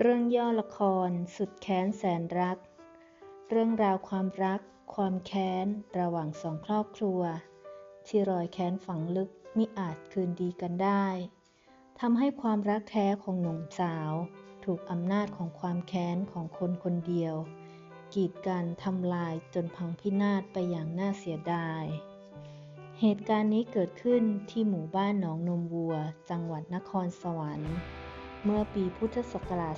เรื่องย่อละคร สุดแค้นแสนรัก เรื่องราวความรัก ความแค้น ระหว่างสองครอบครัว ที่รอยแค้นฝังลึกมิอาจคืนดีกันได้ทำให้ความรักแท้ของหนุ่มสาว ถูกอำนาจของความแค้นของคนคนเดียว กีดกันทำลายจนพังพินาศไปอย่างน่าเสียดาย เหตุการณ์นี้เกิดขึ้นที่หมู่บ้านหนองนมวัว จังหวัดนครสวรรค์ เมื่อปีพุทธศักราช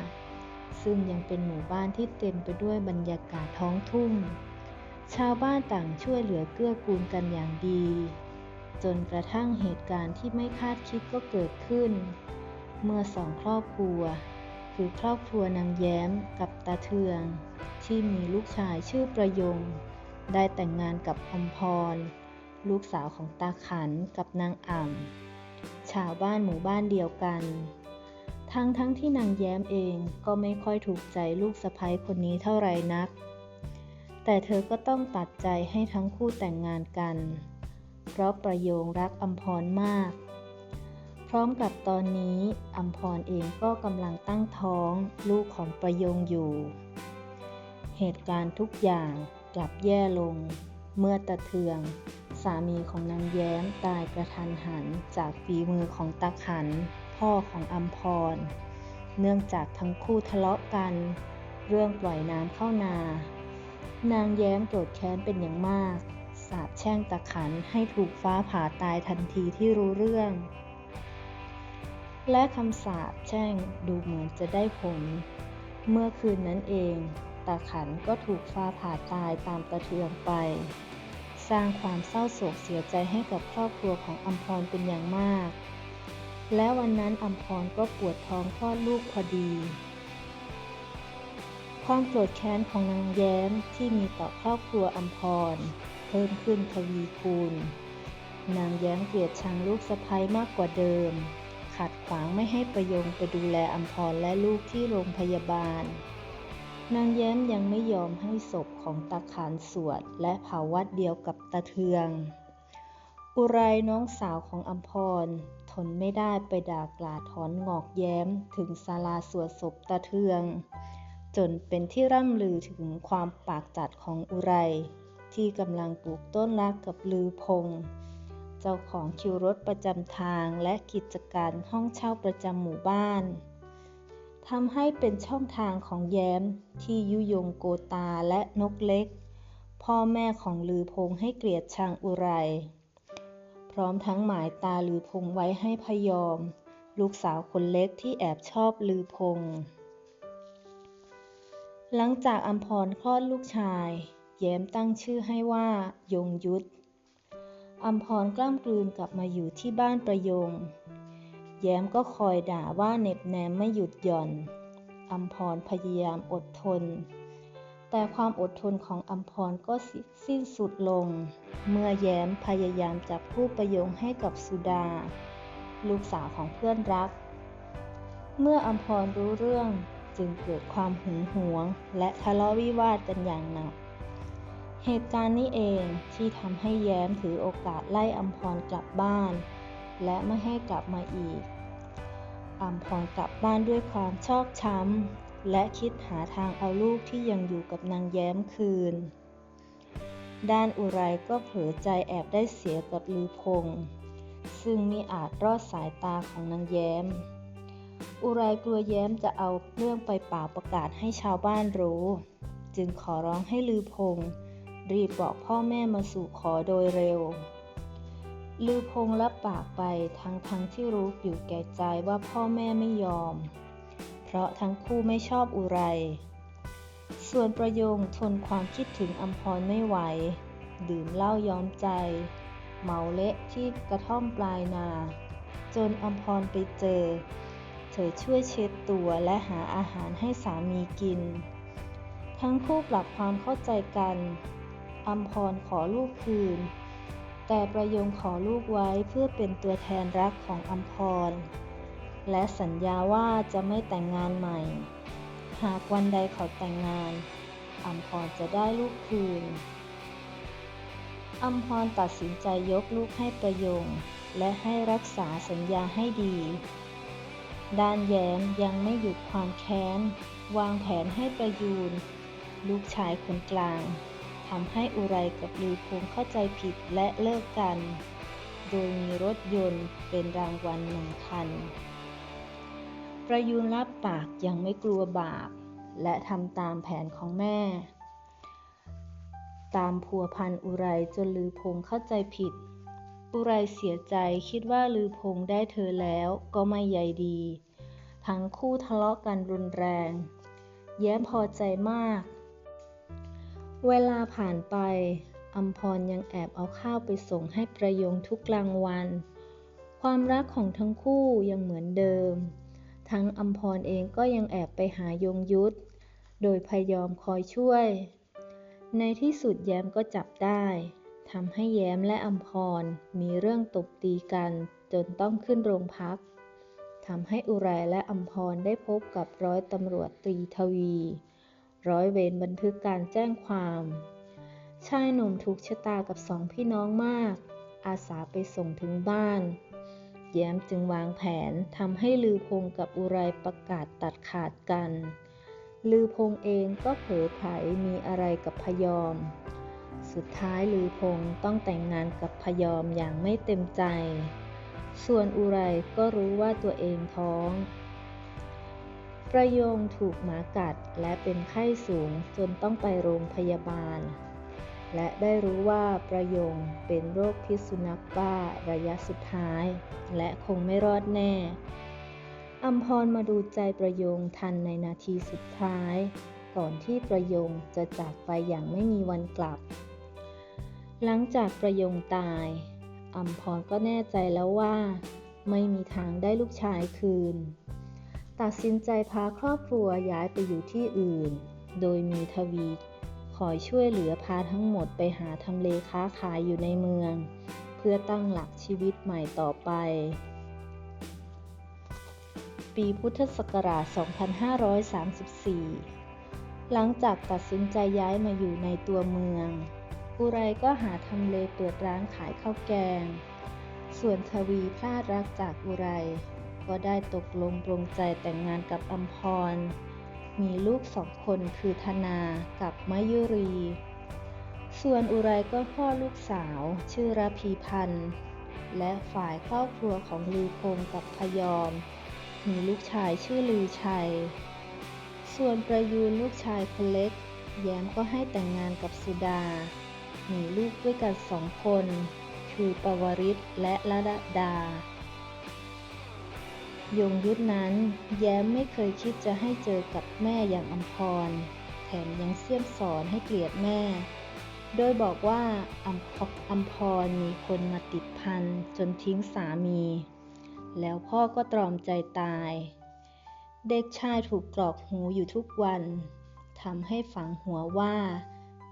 2515 ซึ่งยังเป็นหมู่บ้านที่เต็มไปด้วยบรรยากาศท้องทุ่ง ชาวบ้านต่างช่วยเหลือเกื้อกูลกันอย่างดี จนกระทั่งเหตุการณ์ที่ไม่คาดคิดก็เกิดขึ้น เมื่อสองครอบครัว คือครอบครัวนางแย้มกับตาเทือง ที่มีลูกชายชื่อประยง ได้แต่งงานกับอมพร ลูกสาวของตาขันกับนางอ่ำาวบ้านหมู่บ้านเดียวกัน ทั้งทั้งที่นางแย้มเองก็ไม่ค่อยถูกใจลูกสะใภ้คนนี้เท่าไรนัก แต่เธอก็ต้องตัดใจให้ทั้งคู่แต่งงานกัน เพราะประโยงรักอัมพรมาก พร้อมกับตอนนี้อัมพรเองก็กำลังตั้งท้องลูกของประโยงอยู่ เหตุการณ์ทุกอย่างกลับแย่ลง เมื่อตะเทืองามีของนางแย้มตายกระทันหันจากฝีมือของตาขัน พ่อของอัมพร เนื่องจากทั้งคู่ทะเลาะกัน เรื่องปล่อยน้ำเข้านา นางแย้มโกรธแค้นเป็นอย่างมาก สาปแช่งตะขันให้ถูกฟ้าผ่าตายทันทีที่รู้เรื่อง และคำสาปแช่งดูเหมือนจะได้ผล เมื่อคืนนั้นเองตาขันก็ถูกฟ้าผ่าตายตามตะเทืองไป สร้างความเศร้าโศกเสียใจให้กับครอบครัวของอัมพรเป็นอย่างมาก และวันนั้นอัมพรก็ปวดท้องคลอดลูกพอดี ความโกรธแค้นของนางแย้มที่มีต่อครอบครัวอัมพร เพิ่มขึ้นทวีคูณ นางแย้มเกลียดชังลูกสะใภ้มากกว่าเดิม ขัดขวางไม่ให้ประยงไปดูแลอัมพรและลูกที่โรงพยาบาล นางแย้มยังไม่ยอมให้ศพของตาขานสวด และเผาวัดเดียวกับตาเทือง อุไรน้องสาวของอัมพร ทนไม่ได้ไปด่ากลาถอนงอกแย้มถึงศาลาสวดศพตาเทือง จนเป็นที่ร่ำลือถึงความปากจัดของอุไร ที่กำลังปลูกต้นรักกับลือพง เจ้าของคิวรถประจำทางและกิจการห้องเช่าประจำหมู่บ้าน ทำให้เป็นช่องทางของแย้มที่ยุยงโกตาและนกเล็ก พ่อแม่ของลือพงให้เกลียดชังอุไร พร้อมทั้งหมายตาลือพงไว้ให้พยอม ลูกสาวคนเล็กที่แอบชอบลือพง หลังจากอัมพรคลอดลูกชาย แย้มตั้งชื่อให้ว่ายงยุทธอัมพรกล้ำกลืนกลับมาอยู่ที่บ้านประยง แย้มก็คอยด่าว่าเน็บแนมไม่หยุดหย่อน อัมพรพยายามอดทน แต่ความอดทนของอัมพรก็สิ้นสุดลง เมื่อแย้มพยายามจับคู่ประยงให้กับสุดา ลูกสาวของเพื่อนรัก เมื่ออัมพรรู้เรื่องจึงเกิดความหึงหวง และทะเลาะวิวาทกันอย่างหนัก เหตุการณ์นี้เองที่ทำให้แย้มถือโอกาสไล่อัมพรกลับบ้าน และไม่ให้กลับมาอีกอัมพรกลับบ้านด้วยความชอกช้ำ และคิดหาทางเอาลูกที่ยังอยู่กับนางแย้มคืน ด้านอุไรก็เผลอใจแอบได้เสียกับลือพง ซึ่งมิอาจรอดสายตาของนางแย้ม อุไรกลัวแย้มจะเอาเรื่องไปเป่าประกาศให้ชาวบ้านรู้ จึงขอร้องให้ลือพง รีบบอกพ่อแม่มาสู่ขอโดยเร็ว ลือพงรับปากไปทั้งทั้งที่รู้อยู่แก่ใจว่าพ่อแม่ไม่ยอม เพราะทั้งคู่ไม่ชอบอุไร ส่วนประโยงทนความคิดถึงอัมพรไม่ไหว ดื่มเหล้าย้อมใจ เมาเละที่กระท่อมปลายนา จนอัมพรไปเจอ เธอช่วยเช็ดตัวและหาอาหารให้สามีกิน ทั้งคู่ปรับความเข้าใจกันอัมพรขอลูกคืน แต่ประยงขอลูกไว้เพื่อเป็นตัวแทนรักของอัมพร และสัญญาว่าจะไม่แต่งงานใหม่ หากวันใดเขาแต่งงานอัมพรจะได้ลูกคืนอัมพรตัดสินใจยกลูกให้ประยง และให้รักษาสัญญาให้ดี ด้านแย้มยังไม่หยุดความแค้น วางแผนให้ประยูน ลูกชายคนกลาง ทำให้อุไรกับลือพงเข้าใจผิดและเลิกกัน โดยมีรถยนต์เป็นรางวัลหนึ่งคัน ประยูนรับปากยังไม่กลัวบาป และทำตามแผนของแม่ ตามพัวพันอุไรจนลือพงเข้าใจผิด อุไรเสียใจคิดว่าลือพงได้เธอแล้วก็ไม่ใยดี ทั้งคู่ทะเลาะกันรุนแรง แย้มพอใจมาก เวลาผ่านไปอัมพรยังแอบเอาข้าวไปส่งให้ประยงทุกกลางวัน ความรักของทั้งคู่ยังเหมือนเดิม ทั้งอัมพรเองก็ยังแอบไปหายงยุทธ โดยพยอมคอยช่วย ในที่สุดแย้มก็จับได้ทำให้แย้มและอัมพรมีเรื่องตบตีกันจนต้องขึ้นโรงพักทำให้อุไรและอัมพรได้พบกับร้อยตำรวจตรีทวี ร้อยเวรบันทึกการแจ้งความ ชายหนุ่มถูกชะตากับสองพี่น้องมาก อาสาไปส่งถึงบ้าน แย้มจึงวางแผนทำให้ลือพงกับอุไรประกาศตัดขาดกัน ลือพงเองก็เผยไผมีอะไรกับพยอม สุดท้ายลือพงต้องแต่งงานกับพยอมอย่างไม่เต็มใจ ส่วนอุไรก็รู้ว่าตัวเองท้อง ประโยงถูกหมากัดและเป็นไข้สูงจนต้องไปโรงพยาบาล และได้รู้ว่าประโยงเป็นโรคพิษสุนัขบ้าระยะสุดท้าย และคงไม่รอดแน่อัมพรมาดูใจประโยงทันในนาทีสุดท้าย ก่อนที่ประโยงจะจากไปอย่างไม่มีวันกลับ หลังจากประโยงตายอัมพรก็แน่ใจแล้วว่า ไม่มีทางได้ลูกชายคืน ตัดสินใจพาครอบครัวย้ายไปอยู่ที่อื่น โดยมีทวีคอยช่วยเหลือพาทั้งหมดไปหาทำเลค้าขายอยู่ในเมือง เพื่อตั้งหลักชีวิตใหม่ต่อไป ปีพุทธศักราช 2534 หลังจากตัดสินใจย้ายมาอยู่ในตัวเมืองอุไรก็หาทำเลเปิดร้านขายข้าวแกง ส่วนทวีพลาดรักจากอุไร ก็ได้ตกลงปรงใจแต่งงานกับอัมพร มีลูกสองคนคือธนากับมยุรี ส่วนอุไรก็พ่อลูกสาวชื่อระพีพันธ์ และฝ่ายครอบครัวของลือพงกับพยอม มีลูกชายชื่อลือชัย ส่วนประยูนลูกชายคนเล็ก แย้มก็ให้แต่งงานกับสุดา มีลูกด้วยกันสองคน คือปวริศและละดา ยงยุทธนั้น แย้มไม่เคยคิดจะให้เจอกับแม่อย่างอัมพร แถมยังเสี้ยมสอนให้เกลียดแม่ โดยบอกว่าอัมพอัมพรมีคนมาติดพันจนทิ้งสามี แล้วพ่อก็ตรอมใจตาย เด็กชายถูกกรอกหูอยู่ทุกวันทำให้ฝังหัวว่า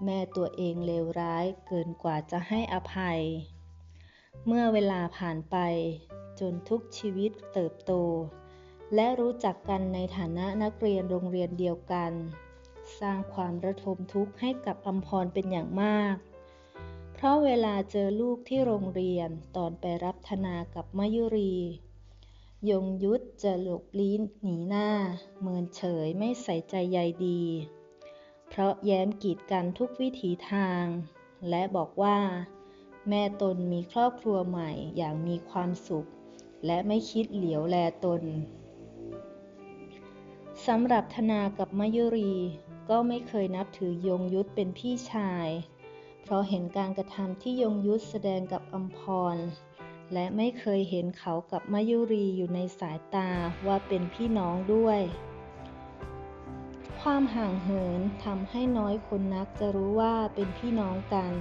แม่ตัวเองเลวร้ายเกินกว่าจะให้อภัย เมื่อเวลาผ่านไป จนทุกชีวิตเติบโต และรู้จักกันในฐานะนักเรียนโรงเรียนเดียวกัน สร้างความระทมทุกข์ให้กับอัมพรเป็นอย่างมาก เพราะเวลาเจอลูกที่โรงเรียนตอนไปรับธนากับมยุรี ยงยุทธจะหลบลี้หนีหน้า เมินเฉยไม่ใส่ใจใยดี เพราะแย้มกีดกันทุกวิถีทาง และบอกว่าแม่ตนมีครอบครัวใหม่อย่างมีความสุข และไม่คิดเหลียวแลตนสำหรับธนากับมยุรีก็ไม่เคยนับถือยงยุทธเป็นพี่ชาย เพราะเห็นการกระทำที่ยงยุทธแสดงกับอัมพร และไม่เคยเห็นเขากับมยุรีอยู่ในสายตาว่าเป็นพี่น้องด้วย ความห่างเหินทำให้น้อยคนนักจะรู้ว่าเป็นพี่น้องกัน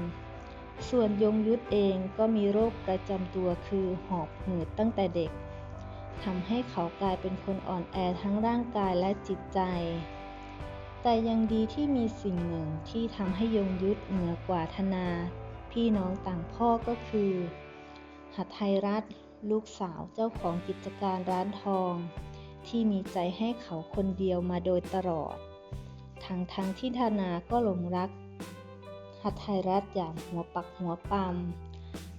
ส่วนยงยุทธเองก็มีโรคประจำตัวคือหอบหืดตั้งแต่เด็กทำให้เขากลายเป็นคนอ่อนแอทั้งร่างกายและจิตใจ แต่ยังดีที่มีสิ่งหนึ่งที่ทำให้ยงยุทธเหนือกว่าธนา พี่น้องต่างพ่อก็คือ หัตไทยรัฐ ลูกสาวเจ้าของกิจการร้านทอง ที่มีใจให้เขาคนเดียวมาโดยตลอด ทั้งทั้งที่ธนาก็หลงรัก หัตไทยรัฐอย่างหัวปักหัวปั๊ม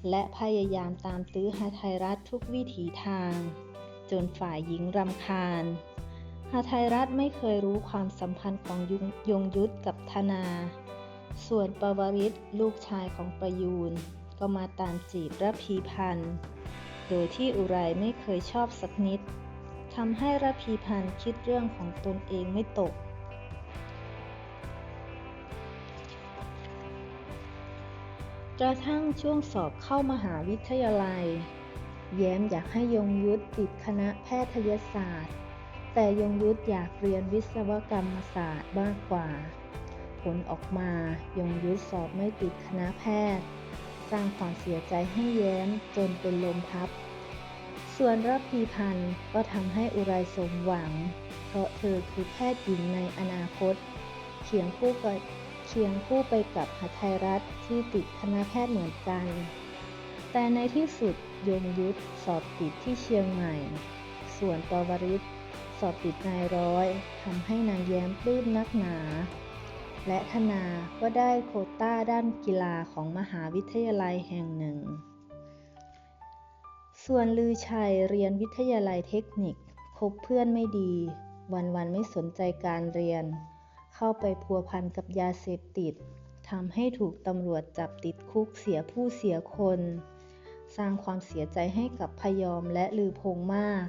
และพยายามตามตื้อหัตไทยรัฐทุกวิถีทาง จนฝ่ายหญิงรำคาญหาไทยรัฐไม่เคยรู้ความสัมพันธ์ของยงยงยุทธกับธนา ส่วนปวริศลูกชายของประยูนก็มาตามจีบระพีพันธ์ โดยที่อุไรไม่เคยชอบสักนิดทำให้ระพีพันธ์คิดเรื่องของตนเองไม่ตก กระทั่งช่วงสอบเข้ามหาวิทยาลัย แย้มอยากให้ยงยุทธติดคณะแพทยศาสตร์ แต่ยงยุทธอยากเรียนวิศวกรรมศาสตร์มากกว่า ผลออกมายงยุทธสอบไม่ติดคณะแพทย์ สร้างความเสียใจให้แย้มจนเป็นลมพับ ส่วนรับพีพันธ์ก็ทำให้อุไรสมหวัง เพราะเธอคือแพทย์หญิงในอนาคตเคียงคู่กับ เคียงคู่ไปกับหทัยรัฐที่ติดคณะแพทย์เหมือนกัน แต่ในที่สุดยงยุทธสอบติดที่เชียงใหม่ ส่วนปวริศสอบติดนายร้อยทำให้นางแย้มปลื้มนักหนา และธนาก็ได้โคต้าด้านกีฬาของมหาวิทยาลัยแห่งหนึ่ง ส่วนลือชัยเรียนวิทยาลัยเทคนิคคบเพื่อนไม่ดี วันๆไม่สนใจการเรียน เข้าไปพัวพันกับยาเสพติดทำให้ถูกตำรวจจับติดคุกเสียผู้เสียคน สร้างความเสียใจให้กับพยอมและลือพงมาก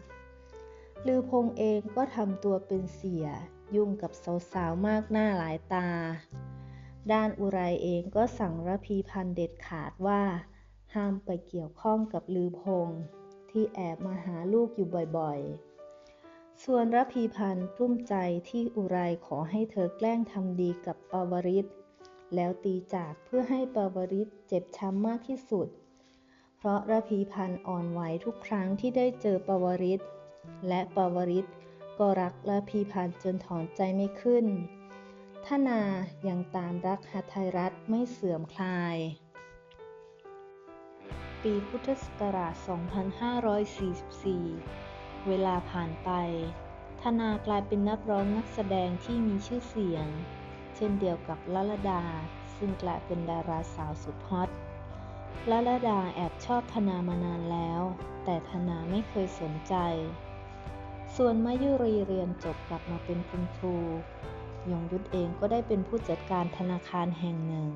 ลือพงเองก็ทำตัวเป็นเสีย ยุ่งกับสาวๆมากหน้าหลายตา ด้านอุไรเองก็สั่งระพีพันเด็ดขาดว่า ห้ามไปเกี่ยวข้องกับลือพงที่แอบมาหาลูกอยู่บ่อยๆ ส่วนระพีพันธ์กลุ้มใจที่อุไรขอให้เธอแกล้งทำดีกับปวริศแล้วตีจากเพื่อให้ปวริศเจ็บช้ำมากที่สุด เพราะระพีพันธ์อ่อนไหวทุกครั้งที่ได้เจอปวริศและปวริศก็รักระพีพันธ์จนถอนใจไม่ขึ้นทนายังตามรักหทัยรัฐไม่เสื่อมคลาย ปีพุทธศักราช 2544 เวลาผ่านไป ธนากลายเป็นนักร้องนักแสดงที่มีชื่อเสียง เช่นเดียวกับลลดา ซึ่งกลายเป็นดาราสาวสุดฮอตลลดาแอบชอบธนามานานแล้ว แต่ธนาไม่เคยสนใจ ส่วนมายุรีเรียนจบกลับมาเป็นคุณครู ยงยุทธเองก็ได้เป็นผู้จัดการธนาคารแห่งหนึ่ง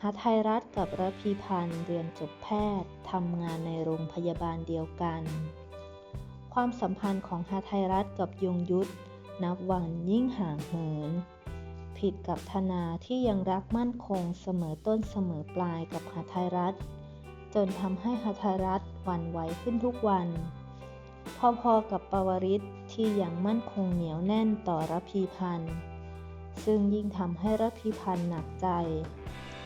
หาไทยรัฐกับระพีพันธ์เรียนจบแพทย์ทำงานในโรงพยาบาลเดียวกัน ความสัมพันธ์ของหาไทยรัฐกับยงยุทธนับวันยิ่งห่างเหิน ผิดกับธนาที่ยังรักมั่นคงเสมอต้นเสมอปลายกับหาไทยรัฐ จนทำให้หาไทยรัฐหวั่นไหวขึ้นทุกวัน พอๆกับปวริศที่ยังมั่นคงเหนียวแน่นต่อรพีพันธ์ซึ่งยิ่งทำให้รพีพันธ์หนักใจ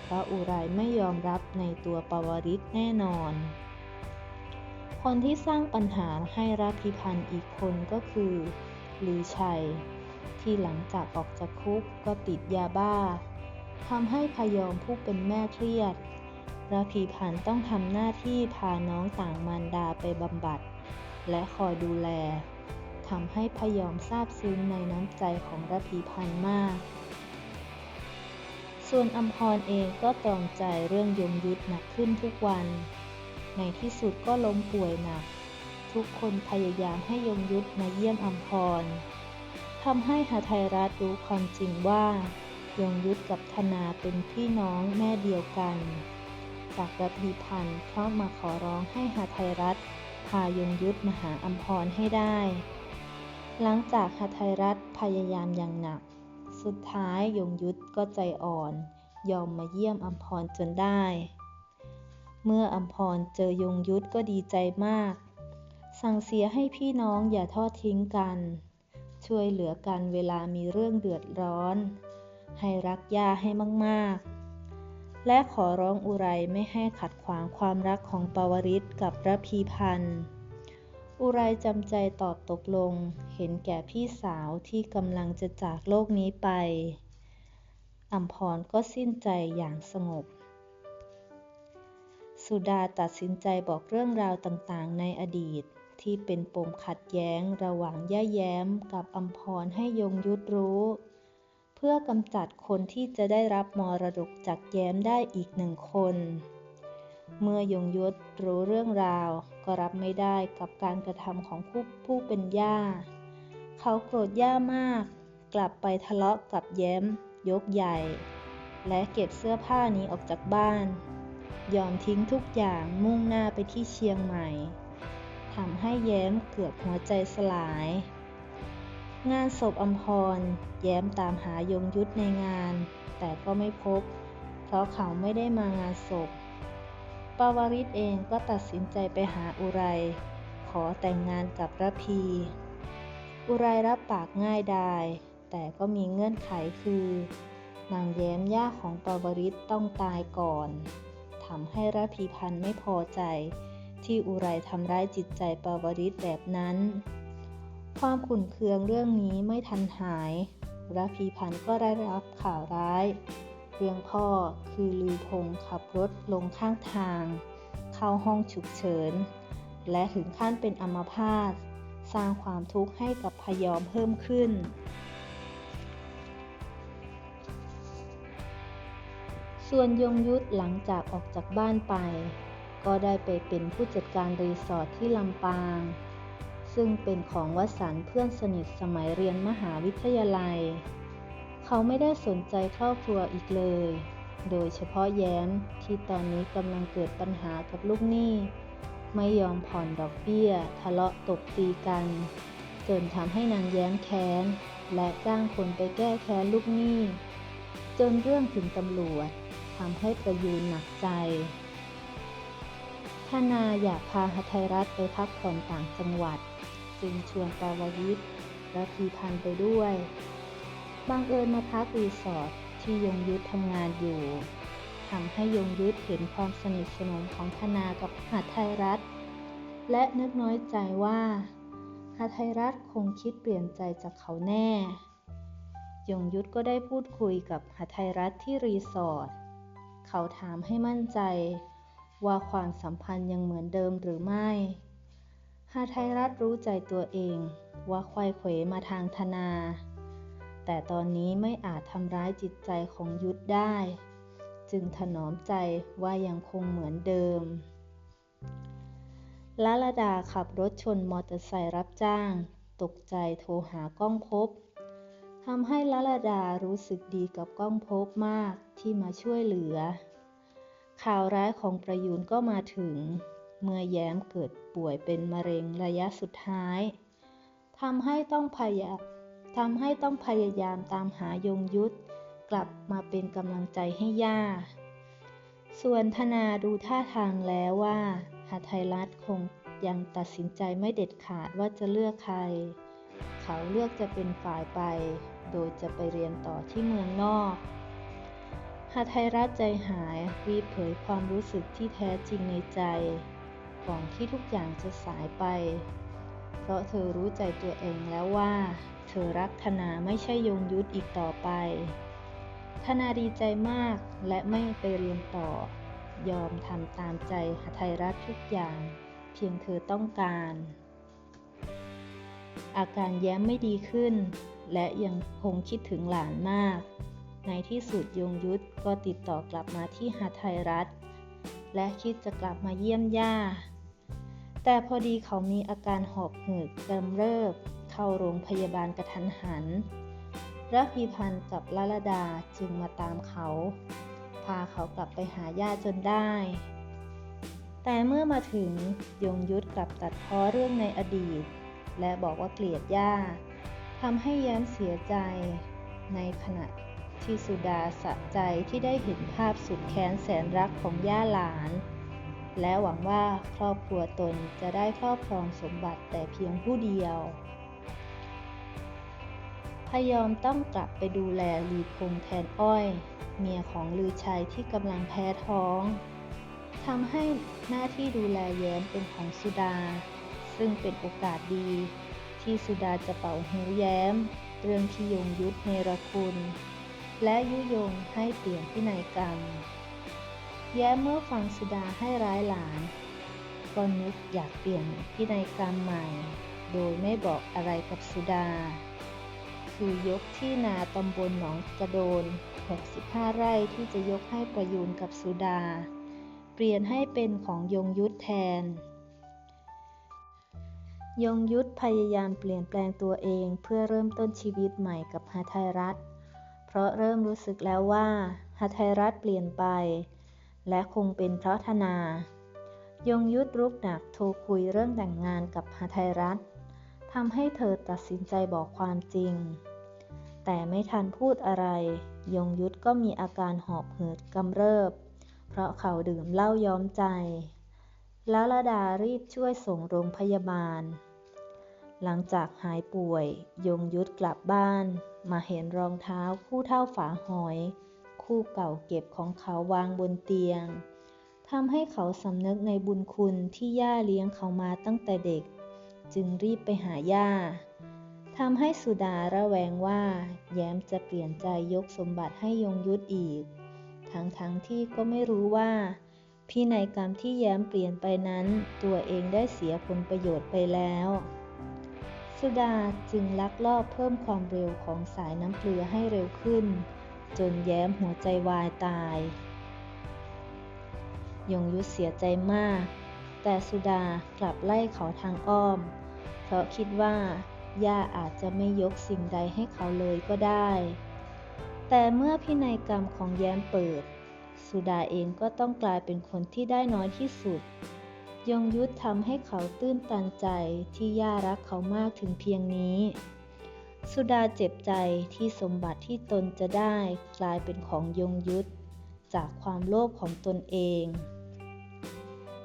เพราะอุไรไม่ยอมรับในตัวปวริศแน่นอน คนที่สร้างปัญหาให้ราพิพันธ์อีกคนก็คือลือชัย ที่หลังจากออกจากคุกก็ติดยาบ้าทำให้พยอมผู้เป็นแม่เครียดราพีพันธ์ต้องทำหน้าที่พาน้องต่างมารดาไปบำบัด และคอยดูแลทำให้พยอมซาบซึ้งในน้ำใจของราพีพันธ์มาก ส่วนอัมพรเองก็ตรอมใจเรื่องยงยุทธหนักขึ้นทุกวัน ในที่สุดก็ล้มป่วยหนัก ทุกคนพยายามให้ยงยุทธมาเยี่ยมอัมพรทำให้หาไทยรัฐรู้ความจริงว่ายงยุทธกับธนาเป็นพี่น้องแม่เดียวกัน จากระพีพันธ์เข้ามาขอร้องให้หาไทยรัฐพายงยุทธมาหาอัมพรให้ได้ หลังจากหาไทยรัฐพยายามอย่างหนัก สุดท้ายยงยุทธก็ใจอ่อน ยอมมาเยี่ยมอัมพรจนได้ เมื่ออัมพรเจอยงยุทธก็ดีใจมาก สั่งเสียให้พี่น้องอย่าทอดทิ้งกัน ช่วยเหลือกันเวลามีเรื่องเดือดร้อน ให้รักย่าให้มากๆ และขอร้องอุไรไม่ให้ขัดขวางความรักของปวริศกับระพีพันธ์อุไรจำใจตอบตกลง เห็นแก่พี่สาวที่กำลังจะจากโลกนี้ไปอัมพรก็สิ้นใจอย่างสงบ สุดาตัดสินใจบอกเรื่องราวต่างๆ ในอดีต ที่เป็นปมขัดแย้งระหว่างย่าแย้มกับอัมพรให้ยงยุทธรู้ เพื่อกำจัดคนที่จะได้รับมรดกจากแย้มได้อีกหนึ่งคน เมื่อยงยุทธรู้เรื่องราว ก็รับไม่ได้กับการกระทำของผู้ผู้เป็นย่า เขาโกรธย่ามาก กลับไปทะเลาะกับแย้มยกใหญ่ และเก็บเสื้อผ้านี้ออกจากบ้าน ยอมทิ้งทุกอย่างมุ่งหน้าไปที่เชียงใหม่ทำให้แย้มเกือบหัวใจสลาย งานศพอำพร แย้มตามหายงยุทธในงาน แต่ก็ไม่พบ เพราะเขาไม่ได้มางานศพปาวริศเองก็ตัดสินใจไปหาอุไร ขอแต่งงานกับระพี อุไรรับปากง่ายดายแต่ก็มีเงื่อนไขคือ นางแย้มย่าของปาวริศต้องตายก่อนำให้ระพีพันธ์ไม่พอใจ ที่อุไรทำร้ายจิตใจปาวริศแบบนั้น ความขุ่นเคืองเรื่องนี้ไม่ทันหายระพีพันธ์ก็ได้รับข่าวร้าย เรื่องพ่อคือลือพงขับรถลงข้างทาง เข้าห้องฉุกเฉิน และถึงขั้นเป็นอัมพาตสร้างความทุกข์ให้กับพยอมเพิ่มขึ้น ส่วนยงยุทธหลังจากออกจากบ้านไป ก็ได้ไปเป็นผู้จัดการรีสอร์ทที่ลำปาง ซึ่งเป็นของวสันเพื่อนสนิทสมัยเรียนมหาวิทยาลัย เขาไม่ได้สนใจครอบครัวอีกเลย โดยเฉพาะแย้มที่ตอนนี้กำลังเกิดปัญหากับลูกหนี้ ไม่ยอมผ่อนดอกเบี้ย ทะเลาะตบตีกัน จนทำให้นางแย้มแค้น และจ้างคนไปแก้แค้นลูกหนี้ จนเรื่องถึงตำรวจ ทำให้ประยูนหนักใจธนาอยากพาหทัยรัฐไปพักผ่อนต่างจังหวัด จึงชวนปาววิทย์และพีพันไปด้วย บังเอิญมาพักรีสอร์ทที่ยงยุทธทำงานอยู่ทำให้ยงยุทธเห็นความสนิทสนมของธนากับหาไทยรัฐ และนึกน้อยใจว่าหาไทยรัฐคงคิดเปลี่ยนใจจากเขาแน่ ยงยุทธก็ได้พูดคุยกับหาไทยรัฐที่รีสอร์ท เขาถามให้มั่นใจ ว่าความสัมพันธ์ยังเหมือนเดิมหรือไม่ หาไทยรัฐรู้ใจตัวเองว่าควายเขวมาทางธนา แต่ตอนนี้ไม่อาจทำร้ายจิตใจของยุทธได้ จึงถนอมใจว่ายังคงเหมือนเดิมลลดาขับรถชนมอเตอร์ไซค์รับจ้าง ตกใจโทรหาก้องภพทำให้ลลดารู้สึกดีกับก้องภพมาก ที่มาช่วยเหลือ ข่าวร้ายของประยูนก็มาถึง เมื่อแย้มเกิดป่วยเป็นมะเร็งระยะสุดท้ายทำให้ต้องพยายามทำให้ต้องพยายามตามหายงยุทธกลับมาเป็นกำลังใจให้ย่า ส่วนธนาดูท่าทางแล้วว่าหาไทยรัฐคงยังตัดสินใจไม่เด็ดขาดว่าจะเลือกใคร เขาเลือกจะเป็นฝ่ายไป โดยจะไปเรียนต่อที่เมืองนอก หาไทยรัฐใจหายรีบเผยความรู้สึกที่แท้จริงในใจ ก่อนที่ทุกอย่างจะสายไป เพราะเธอรู้ใจตัวเองแล้วว่า เธอรักธนาไม่ใช่ยงยุทธอีกต่อไป ธนาดีใจมากและไม่ไปเรียนต่อ ยอมทำตามใจหไทยรัฐทุกอย่าง เพียงเธอต้องการ อาการแย้มไม่ดีขึ้น และยังคงคิดถึงหลานมาก ในที่สุดยงยุทธก็ติดต่อกลับมาที่หาไทยรัฐ และคิดจะกลับมาเยี่ยมย่า แต่พอดีเขามีอาการหอบหืดกำเริบ เข้าโรงพยาบาลกระทันหันระพีพันธ์กับลาลดาจึงมาตามเขา พาเขากลับไปหาย่าจนได้ แต่เมื่อมาถึงยงยุทธกลับตัดพ้อเรื่องในอดีต และบอกว่าเกลียดย่าทำให้แย้มเสียใจในขณะ ที่สุดาสะใจที่ได้เห็นภาพสุดแค้นแสนรักของย่าหลาน และหวังว่าครอบครัวตนจะได้ครอบครองสมบัติแต่เพียงผู้เดียว พยอมต้องกลับไปดูแลลีพงแทนอ้อย เมียของลือชัยที่กำลังแพ้ท้องทำให้หน้าที่ดูแลแย้มเป็นของสุดา ซึ่งเป็นโอกาสดี ที่สุดาจะเป่าหูแย้ม เรื่องที่ยงยุทธเนรคุณ และยุยงให้เปลี่ยนพินัยกรรม แย้เมื่อฟังสุดาให้ร้ายหลาน ก็นึกอยากเปลี่ยนพินัยกรรมใหม่ โดยไม่บอกอะไรกับสุดา คือยกที่นาตำบลหนองกระโดน 65 ไร่ที่จะยกให้ประยูนกับสุดา เปลี่ยนให้เป็นของยงยุทธแทนยงยุทธพยายามเปลี่ยนแปลงตัวเองเพื่อเริ่มต้นชีวิตใหม่กับหาไทยรัฐ เพราะเริ่มรู้สึกแล้วว่าหาไทยรัฐเปลี่ยนไป และคงเป็นเพราะธนา ยงยุทธรุกหนักโทรคุยเรื่องแต่งงานกับหาไทยรัฐทำให้เธอตัดสินใจบอกความจริง แต่ไม่ทันพูดอะไร ยงยุทธก็มีอาการหอบหืดกำเริบ เพราะเขาดื่มเหล้าย้อมใจ แล้วละดารีบช่วยส่งโรงพยาบาล หลังจากหายป่วย ยงยุทธกลับบ้าน มาเห็นรองเท้าคู่เท่าฝาหอย คู่เก่าเก็บของเขาวางบนเตียงทำให้เขาสำนึกในบุญคุณที่ย่าเลี้ยงเขามาตั้งแต่เด็ก จึงรีบไปหาย่าทำให้สุดาระแวงว่า แย้มจะเปลี่ยนใจยกสมบัติให้ยงยุทธอีก ทั้งๆทที่ก็ไม่รู้ว่า พินัยกรรมที่แย้มเปลี่ยนไปนั้น ตัวเองได้เสียผลประโยชน์ไปแล้ว สุดาจึงลักลอบเพิ่มความเร็วของสายน้ำเกลือให้เร็วขึ้น จนแย้มหัวใจวายตาย ยงยุทธเสียใจมาก แต่สุดากลับไล่เขาทางอ้อม เพราะคิดว่าย่าอาจจะไม่ยกสิ่งใดให้เขาเลยก็ได้ แต่เมื่อพินัยกรรมของแย้มเปิด สุดาเองก็ต้องกลายเป็นคนที่ได้น้อยที่สุด ยงยุทธทำให้เขาตื้นตันใจที่ย่ารักเขามากถึงเพียงนี้ สุดาเจ็บใจที่สมบัติที่ตนจะได้กลายเป็นของยงยุทธจากความโลภของตนเอง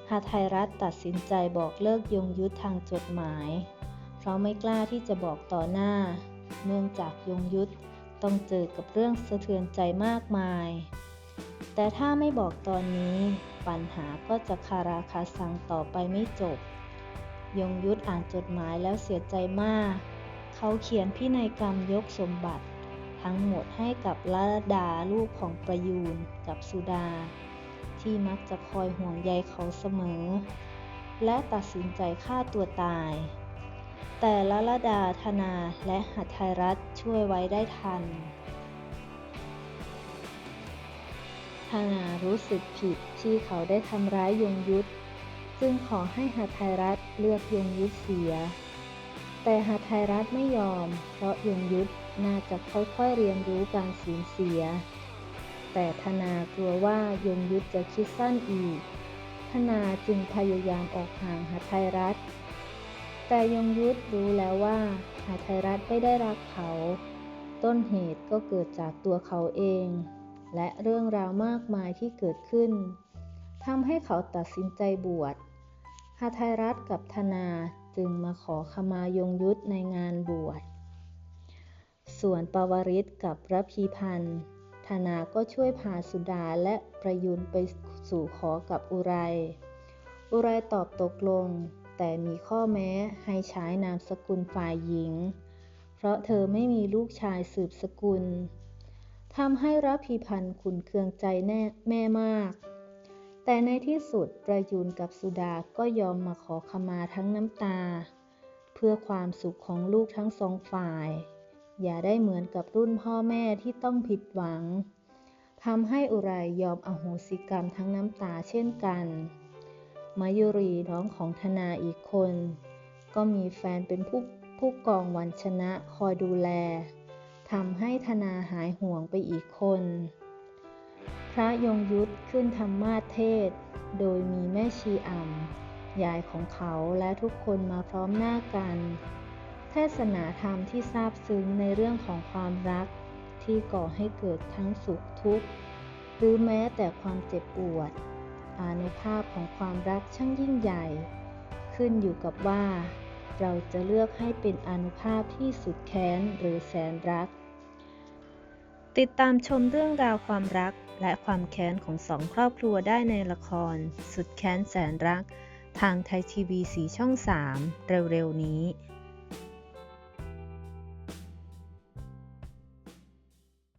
หาไทยรัฐตัดสินใจบอกเลิกยงยุทธทางจดหมาย เพราะไม่กล้าที่จะบอกต่อหน้า เนื่องจากยงยุทธต้องเจอกับเรื่องสะเทือนใจมากมาย แต่ถ้าไม่บอกตอนนี้ ปัญหาก็จะคาราคาซังต่อไปไม่จบ ยงยุทธอ่านจดหมายแล้วเสียใจมาก เขาเขียนพินัยกรรมยกสมบัติ ทั้งหมดให้กับละดาลูกของประยูนกับสุดา ที่มักจะคอยห่วงใยเขาเสมอ และตัดสินใจฆ่าตัวตาย แต่ละละดาธนาและหัตถยรัฐช่วยไว้ได้ทัน ธนารู้สึกผิดที่เขาได้ทำร้ายยงยุทธจึงขอให้หัตถยรัฐเลือกยงยุทธเสีย แต่หัตถยรัฐไม่ยอม เพราะยงยุทธน่าจะค่อยๆเรียนรู้การสูญเสีย แต่ธนากลัวว่ายงยุทธจะคิดสั้นอีก ธนาจึงพยายามออกห่างหัตถยรัฐ แต่ยงยุทธรู้แล้วว่าหัตถยรัฐไม่ได้รักเขา ต้นเหตุก็เกิดจากตัวเขาเอง และเรื่องราวมากมายที่เกิดขึ้นทำให้เขาตัดสินใจบวชหาไทยรัฐกับธนาจึงมาขอขมายงยุทธในงานบวช ส่วนปวริศกับระพีพันธ์ธนาก็ช่วยพาสุดาและประยุนไปสู่ขอกับอุไร อุไรตอบตกลง แต่มีข้อแม้ให้ใช้นามสกุลฝ่ายหญิง เพราะเธอไม่มีลูกชายสืบสกุล ทำให้รับพีพันธ์ขุนเคืองใจแน่แม่มาก แต่ในที่สุดประยุนกับสุดาก็ยอมมาขอขมาทั้งน้ำตา เพื่อความสุขของลูกทั้งสองฝ่าย อย่าได้เหมือนกับรุ่นพ่อแม่ที่ต้องผิดหวังทำให้อุไรยอมอโหสิกรรมทั้งน้ำตาเช่นกันมายุรีน้องของธนาอีกคน ก็มีแฟนเป็นผู้ผู้กองวันชนะคอยดูแล ทำให้ธนาหายห่วงไปอีกคน พระยงยุทธขึ้นธรรมาเทศ โดยมีแม่ชีอ่ำยายของเขาและทุกคนมาพร้อมหน้ากัน เทศนาธรรมที่ซาบซึ้งในเรื่องของความรักที่ก่อให้เกิดทั้งสุขทุกข์ หรือแม้แต่ความเจ็บปวด อานุภาพของความรักช่างยิ่งใหญ่ ขึ้นอยู่กับว่าเราจะเลือกให้เป็นอนุภาพที่สุดแค้นหรือแสนรัก ติดตามชมเรื่องราวความรักและความแค้นของสองครอบครัวได้ในละคร สุดแค้นแสนรัก ทางไทยทีวีสีช่อง 3 เร็วๆนี้